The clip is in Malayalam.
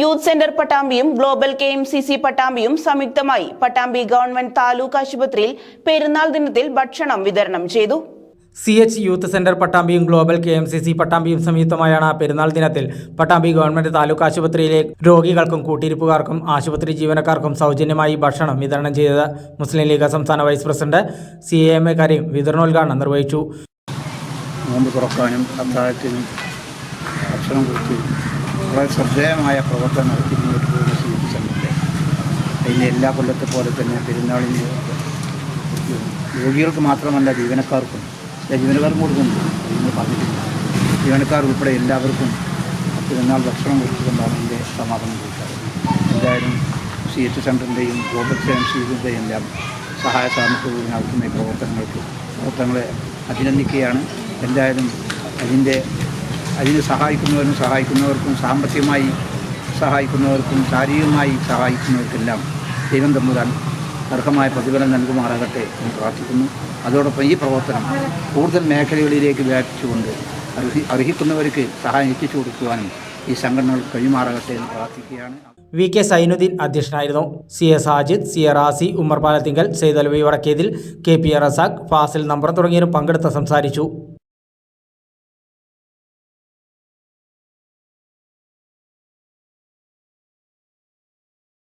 Youth centre പട്ടാമ്പിയും global K M C C പട്ടാമ്പിയും സംയുക്തമായി പട്ടാമ്പി ഗവൺമെന്റ് താലൂക്ക് ആശുപത്രിയിൽ പെരുന്നാൾ ദിനത്തിൽ ഭക്ഷണം വിതരണം ചെയ്തു. C H youth centre പട്ടാമ്പിയും global K M C C പട്ടാമ്പിയും സംയുക്തമായാണ് പെരുന്നാൾ ദിനത്തിൽ പട്ടാമ്പി ഗവൺമെന്റ് താലൂക്ക് ആശുപത്രിയിലെ രോഗികൾക്കും കൂട്ടിരിപ്പുകാർക്കും ആശുപത്രി ജീവനക്കാർക്കും സൗജന്യമായി ഭക്ഷണം വിതരണം ചെയ്തത് മുസ്ലിം ലീഗ് സംസ്ഥാന vice president C A M A Kareem വിതരണോദ്ഘാടനം നിർവഹിച്ചു. നോമ്പ് തുറക്കാനും അത്താഴത്തിനും ഭക്ഷണം കൊടുത്ത്. വളരെ ശ്രദ്ധേയമായ പ്രവർത്തനം നടത്തി മുന്നോട്ട് പോകുന്ന സി സംഘത്തെ അതിന്റെ എല്ലാ കൊല്ലത്തെ പോലെ തന്നെ പെരുന്നാളിന് രോഗികൾക്ക് മാത്രമല്ല ജീവനക്കാർക്കും ജീവനക്കാർക്കും കൊടുക്കുന്നുണ്ട് എന്ന് പറഞ്ഞിട്ടില്ല ജീവനക്കാർ ഉൾപ്പെടെ എല്ലാവർക്കും പെരുന്നാൾ ഭക്ഷണം കൊടുത്തുകൊണ്ടാണ് എന്റെ സമാപനം കൊടുക്കാറ് എന്തായാലും സി എച്ച് സെന്ററിന്റെയും ഗ്ലോബൽ സേവൻ സീസിന്റെയും എല്ലാം സഹായ സാമഗ്രികൾ നടത്തുന്ന പ്രവർത്തനങ്ങൾക്ക് പ്രവർത്തനങ്ങളെ അഭിനന്ദിക്കുകയാണ്. എന്തായാലും അതിന്റെ അതിന് സഹായിക്കുന്നവരും സഹായിക്കുന്നവർക്കും സാമ്പത്തികമായി സഹായിക്കുന്നവർക്കും ശാരീരികമായി സഹായിക്കുന്നവർക്കെല്ലാം ദൈവം തമ്പുരാൻ അർഹമായ പ്രതിഫലം നൽകുമാറാകട്ടെ എന്ന് പ്രാർത്ഥിക്കുന്നു. അതോടൊപ്പം ഈ പ്രവർത്തനം കൂടുതൽ മേഖലകളിലേക്ക് വ്യാപിച്ചുകൊണ്ട് അർഹി അർഹിക്കുന്നവർക്ക് സഹായം എത്തിച്ചു കൊടുക്കുവാനും ഈ സംഘടനകൾ കഴിയുമാറാകട്ടെ എന്ന് പ്രാർത്ഥിക്കുകയാണ്. വി കെ സൈനുദ്ദീൻ അധ്യക്ഷനായിരുന്നു. C A Sajid C A Razi Ummer Palathingal Syed Alavi Vadakkethil K P A Razak Fasil number തുടങ്ങിയവരും പങ്കെടുത്ത് സംസാരിച്ചു.